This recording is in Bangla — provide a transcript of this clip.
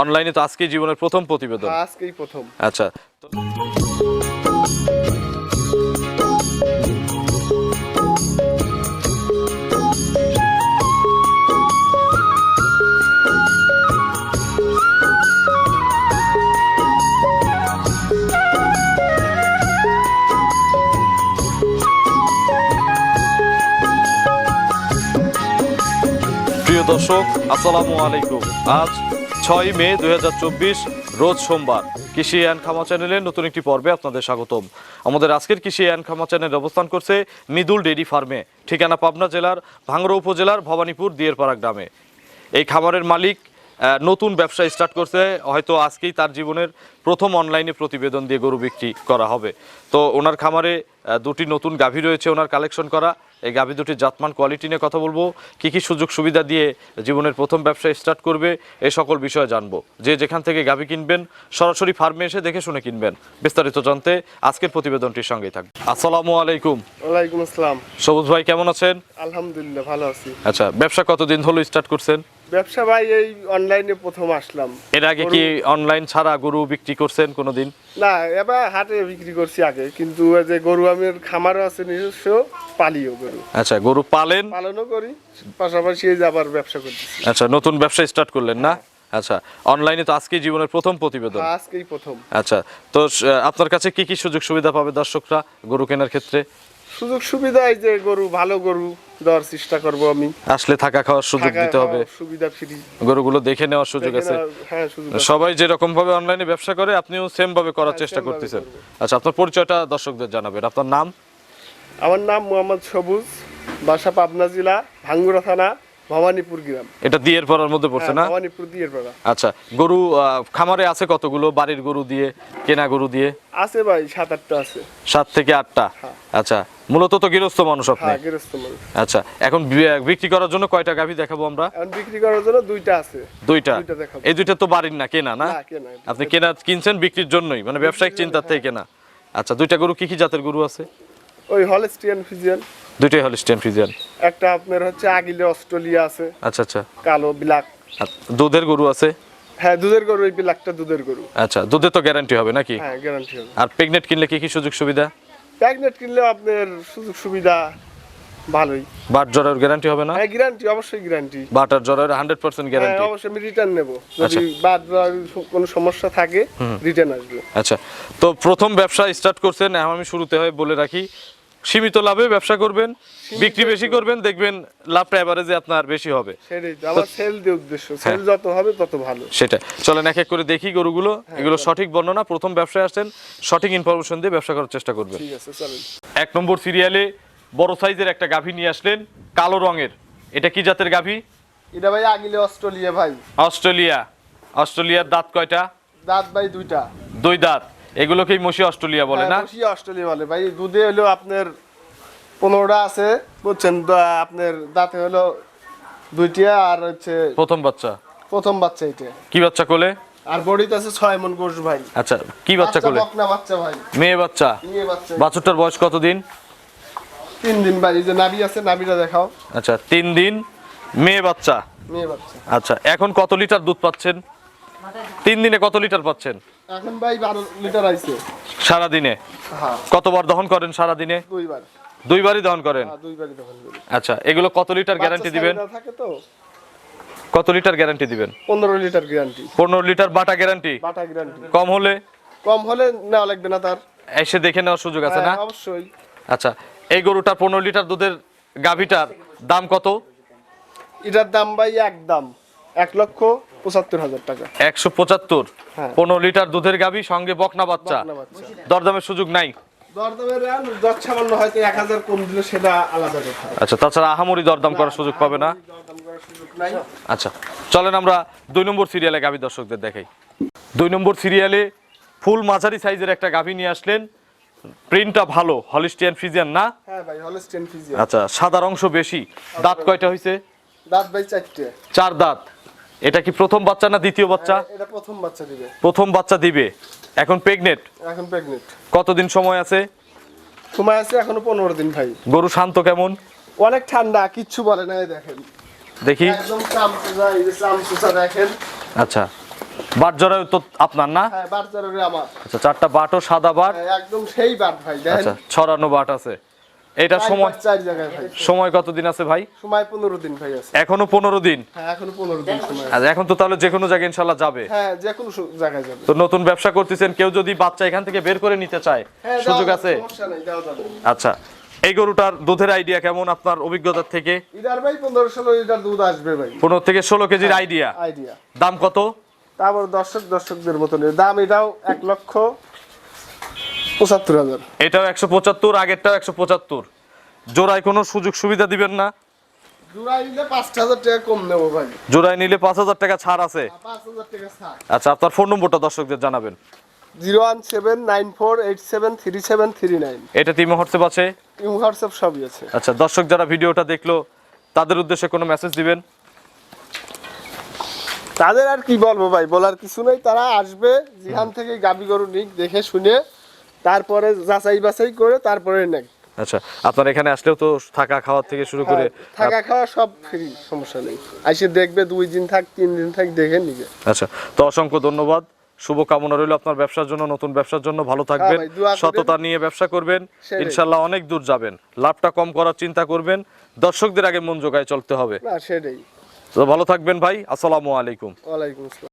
অনলাইনে তো আজকে জীবনের প্রথম প্রতিবেদন। হ্যাঁ, আজকেই প্রথম। আচ্ছা। প্রিয় দর্শক আসসালামু আলাইকুম। আজ ছয় মে দু হাজার চব্বিশ, রোজ সোমবার। কৃষি অ্যান্ড খামা চ্যানেলের নতুন একটি পর্বে আপনাদের স্বাগতম। আমাদের আজকের কৃষি অ্যান্ড খামা চ্যানেল অবস্থান করছে মিদুল ডেরি ফার্মে, ঠিকানা পাবনা জেলার ভাঙড়া উপজেলার ভবানীপুর দিয়েরপাড়া গ্রামে। এই খামারের মালিক নতুন ব্যবসা স্টার্ট করছে হয়তো আজকেই তার জীবনের প্রথম অনলাইনে প্রতিবেদন দিয়ে গরু বিক্রি করা হবে। তো ওনার খামারে দুটি নতুন গাভী রয়েছে ওনার কালেকশন করা। এই গাভী দুটির জাতমান কোয়ালিটি নিয়ে কথা বলব। কি কি সুযোগ সুবিধা দিয়ে জীবনের প্রথম ব্যবসা স্টার্ট করবে এ সকল বিষয়ে জানব। যে যেখান থেকে গাভী কিনবেন সরাসরি ফার্মে এসে দেখে শুনে কিনবেন। বিস্তারিত জানতে আজকের প্রতিবেদনটির সঙ্গেই থাকবে আসসালামু আলাইকুম। ওয়ালাইকুম আসসালাম। সবুজ ভাই কেমন আছেন? আলহামদুলিল্লাহ ভালো আছি। আচ্ছা ব্যবসা কতদিন হলো স্টার্ট করছেন? ব্যবসা ভাই এই অনলাইনে প্রথম আসলাম। এর আগে কি অনলাইন ছাড়া গরু বিক্রি করছেন কোনোদিন? না এবার হাটে বিক্রি করছি আগে কিন্তু যে গরু আমি খামারও আছে নিজস্ব পালিও গরু। আচ্ছা গরু পালেন? পালনও করি পাশাপাশি এই আবার ব্যবসা করতেছি। আচ্ছা নতুন ব্যবসা স্টার্ট করলেন না? আচ্ছা অনলাইনে তো আজকে জীবনের প্রথম প্রতিবেদন। হ্যাঁ, আজকেই প্রথম। আচ্ছা তো আপনার কাছে কি কি সুযোগ সুবিধা পাবে দর্শকরা গরু কেনার ক্ষেত্রে? সুযোগ সুবিধা এই যে গরু ভালো গরু দেওয়ার চেষ্টা করব আমি। আসলে থাকা খাওয়ার সুযোগ দিতে হবে। সুবিধা ফ্রি। গরুগুলো দেখে নেওয়ার সুযোগ আছে। হ্যাঁ সুযোগ আছে। সবাই যেরকম ভাবে অনলাইনে ব্যবসা করে আপনিও সেম ভাবে করার হ্যাঁ, চেষ্টা করতেছেন। আচ্ছা আপনার পরিচয়টা দর্শকদের জানাবেন। আপনার নাম? আমার নাম মোহাম্মদ সবুজ বাসা পাবনা জেলা ভাঙ্গুরা থানা। ভবানীপুর গ্রাম। এটা দিয়ের পড়ার মধ্যে পড়ছে হ্যাঁ, না? ভবানীপুর দিয়ে পাড়া। আচ্ছা গরু খামারে আছে কতগুলো? বাড়ির গরু দিয়ে কেনা গরু দিয়ে? আছে ভাই সাত আটটা আছে। সাত থেকে আটটা? হ্যাঁ। আচ্ছা মূলত তো গৃহস্থ মানুষ আপনি? হ্যাঁ গৃহস্থ মানুষ। আচ্ছা এখন বিক্রি করার জন্য কয়টা গাভী দেখাবো আমরা? এখন বিক্রি করার জন্য দুইটা আছে। দুইটা? এই দুইটা তো বাড়ির না কেনা না? না, আপনি কেনা কিনছেন বিক্রির জন্যই মানে ব্যবসায়িক চিন্তার থেকে কেনা। আচ্ছা দুইটা গরু কি কি জাতের গরু আছে? ওই হলস্টিয়ান ফিজিয়ান দুইটাই হলিস্টেন ফ্রিজিয়ান একটা আপনার হচ্ছে আগিলে অস্ট্রেলিয়া আছে। আচ্ছা আচ্ছা। কালো ব্ল্যাক দুধের গরু আছে? হ্যাঁ দুধের গরু ওই ব্ল্যাকটা দুধের গরু। আচ্ছা দুধে তো গ্যারান্টি হবে নাকি? হ্যাঁ গ্যারান্টি হবে। আর প্রেগনেন্ট কিনলে কি কি সুযোগ সুবিধা? প্যাগনেট কিনলে আপনার সুযোগ সুবিধা ভালোই। বাট জ্বরের গ্যারান্টি হবে না? হ্যাঁ গ্যারান্টি অবশ্যই গ্যারান্টি বাট আর জ্বরের হান্ড্রেড পার্সেন্ট হ্যাঁ গ্যারান্টি অবশ্যই আমি রিটার্ন নেব। আচ্ছা। যদি বাদ বা কোনো সমস্যা থাকে রিটার্ন আসবে। আচ্ছা তো প্রথম ব্যবসা স্টার্ট করছেন আমি শুরুতে হয় বলে রাখি। সীমিত লাভে ব্যবসা করবেন বিক্রি বেশি করবেন দেখবেন লাভটা এভারেজে আপনার বেশি হবে। সেল হ্যাঁ। যত হবে তত ভালো। সেটা চলেন এক এক করে দেখি গরুগুলো। এগুলো সঠিক বর্ণনা প্রথম ব্যবসায় আসছেন সঠিক ইনফরমেশন দিয়ে ব্যবসা করার চেষ্টা করবেন। ঠিক আছে চলেন। এক নম্বর সিরিয়ালে বড় সাইজের একটা গাভী নিয়ে আসলেন কালো রঙের। এটা কি জাতের গাভী? এটা ভাই আগিলে অস্ট্রেলিয়া ভাই। অস্ট্রেলিয়া। অস্ট্রেলিয়ার দাঁত কয়টা? দাঁত ভাই দুইটা। দুই দাঁত। এগুলোকেই মসি অস্ট্রেলিয়া বলে না? হ্যাঁ, বসি অস্ট্রেলিয়া বলে। ভাই দুধে হলো আপনার পনেরোটা আছে বুঝছেন? আপনার দাঁতে হলো দুইটা আর হচ্ছে প্রথম বাচ্চা? প্রথম বাচ্চা এটা কি বাচ্চা কোলে? আর বডিতে আছে ছয় মন গোশ ভাই। আচ্ছা কি বাচ্চা কোলে? বকনা বাচ্চা ভাই। মেয়ে বাচ্চা? নিয়ে বাচ্চা। বাছুরটার বয়স কতদিন? তিন দিন ভাই যে নাবি আছে নাবিটা দেখাও। আচ্ছা তিন দিন মেয়ে বাচ্চা? মেয়ে বাচ্চা। আচ্ছা এখন কত লিটার দুধ পাচ্ছেন? তিন দিনে কত লিটার পাচ্ছেন? এখন ভাই বারো লিটার আইছে। সারা দিনে হ্যাঁ। কতবার দহন করেন সারা দিনে দুইবার। দুইবারই দহন করেন? হ্যাঁ দুইবারই করি। আচ্ছা এগুলো কত লিটার গ্যারান্টি দিবেন? থাকে তো। কত লিটার গ্যারান্টি দিবেন? পনেরো লিটার গ্যারান্টি। পনেরো লিটার বাটা গ্যারান্টি? বাটা গ্যারান্টি। কম হলে? কম হলে না লাগবে না তার। এসে দেখে নেওয়ার সুযোগ আছে না? হ্যাঁ, অবশ্যই। আচ্ছা এই গরুটার পনেরো লিটার দুধের গাভীটার দাম কত? এটার দাম ভাই একদম এক লক্ষ পঁচাত্তর হাজার টাকা। একশো পঁচাত্তর? হ্যাঁ। পনেরো লিটার দুধের গাভি সঙ্গে বকনা বাচ্চা। দরদামের সুযোগ নাই। দরদামের আর দশ ছাপান্ন হয়তো এক হাজার কম দিলে সেটা আলাদা কথা। আচ্ছা তাছাড়া আহামরি দরদাম করার সুযোগ পাবে না। আচ্ছা চলেন আমরা দুই নম্বর সিরিয়ালে গাভী দর্শকদের দেখাই। দুই নম্বর সিরিয়ালে ফুল মাঝারি সাইজের একটা গাভী নিয়ে আসলেন। প্রিন্টটা ভালো হলিস্টিয়ান ফ্রিজিয়ান না? হ্যাঁ ভাই আচ্ছা সাদার অংশ বেশি। দাঁত কয়টা হয়েছে দাঁত ভাই চারটে। চার দাঁত। এটা কি প্রথম বাচ্চা না দ্বিতীয় বাচ্চা? এটা প্রথম বাচ্চা দিবে। প্রথম বাচ্চা দিবে। এখন প্রেগনেট এখন প্রেগনেন্ট কতদিন সময় আছে? সময় আছে এখনও পনেরো দিন ভাই। গরু শান্ত কেমন? অনেক ঠান্ডা কিচ্ছু বলে না দেখেন। দেখি। একদম চামচুসা এই যে চামচুসা দেখেন। আচ্ছা। বাট জরায়ু তো আপনার না? হ্যাঁ বাট জরায়ু আমার। আচ্ছা চারটা বাটও সাদা বাট। হ্যাঁ, একদম সেই বাট ভাই দেখেন। আচ্ছা ছড়ানো বাট আছে। এটা সময় চার জায়গায় ভাই। সময় কতদিন আছে ভাই? সময় পনেরো দিন ভাই আছে। এখনও পনেরো দিন? হ্যাঁ এখনও পনেরো দিন সময় আছে। এখন তো তাহলে যে কোনো জায়গায় ইনশাল্লাহ যাবে। হ্যাঁ যে কোনো জায়গায় যাবে। তো নতুন ব্যবসা করতেছেন কেউ যদি বাচ্চা এখান থেকে বের করে নিতে চায় হ্যাঁ সুযোগ আছে? সমস্যা নেই দেওয়া যাবে আচ্ছা এই গরুটার দুধের আইডিয়া কেমন আপনার অভিজ্ঞতার থেকে? ইদার ভাই পনেরো ষোলো লিটার দুধ আসবে ভাই। পনেরো থেকে ষোলো কেজির আইডিয়া। আইডিয়া। দাম কত? তারপর দর্শক দর্শকদের মতন। দাম এটাও এক লক্ষ পঁচাত্তর হাজার। এটাও একশো পঁচাত্তর আগেরটাও একশো পঁচাত্তর। জোড়ায় কোনো সুযোগ সুবিধা দিবেন না? নিলে জোড়ায় পাঁচ হাজার টাকা ছাড় আছে? ছাড়। আচ্ছা আপনার ফোন নম্বরটা দর্শকদের জানাবেন। Zero one seven nine four eight seven three seven three nine. এটা হোয়াটসঅ্যাপ আছে? হোয়াটসঅ্যাপ সবই আছে। আচ্ছা দর্শক যারা ভিডিওটা দেখল তাদের উদ্দেশ্যে কোনো মেসেজ দিবেন? তাদের আর কি বলব ভাই বলার কিছু নেই। তারা আসবে যেখান থেকে গাবি গরু নিক দেখে শুনে তারপরে যাচাই বাছাই করে তারপরে নেক আচ্ছা আপনার এখানে আসলেও তো থাকা খাওয়ার থেকে শুরু করে হ্যাঁ, থাকা খাওয়া সব ফ্রি সমস্যা নেই। আইসে দেখবে দুই দিন থাক তিন দিন থাক দেখে নিবে। আচ্ছা তো অসংখ্য ধন্যবাদ। শুভ কামনা রইল আপনার ব্যবসার জন্য নতুন ব্যবসার জন্য। ভালো থাকবেন হ্যাঁ করেন। সততা নিয়ে ব্যবসা করবেন। ইনশাল্লাহ অনেক দূর যাবেন। লাভটা কম করার চিন্তা করবেন। দর্শকদের আগে মন জোগায় চলতে হবে। সেটাই। তো ভালো থাকবেন ভাই। আসসালামু আলাইকুম। ওয়ালাইকুম আসসালাম।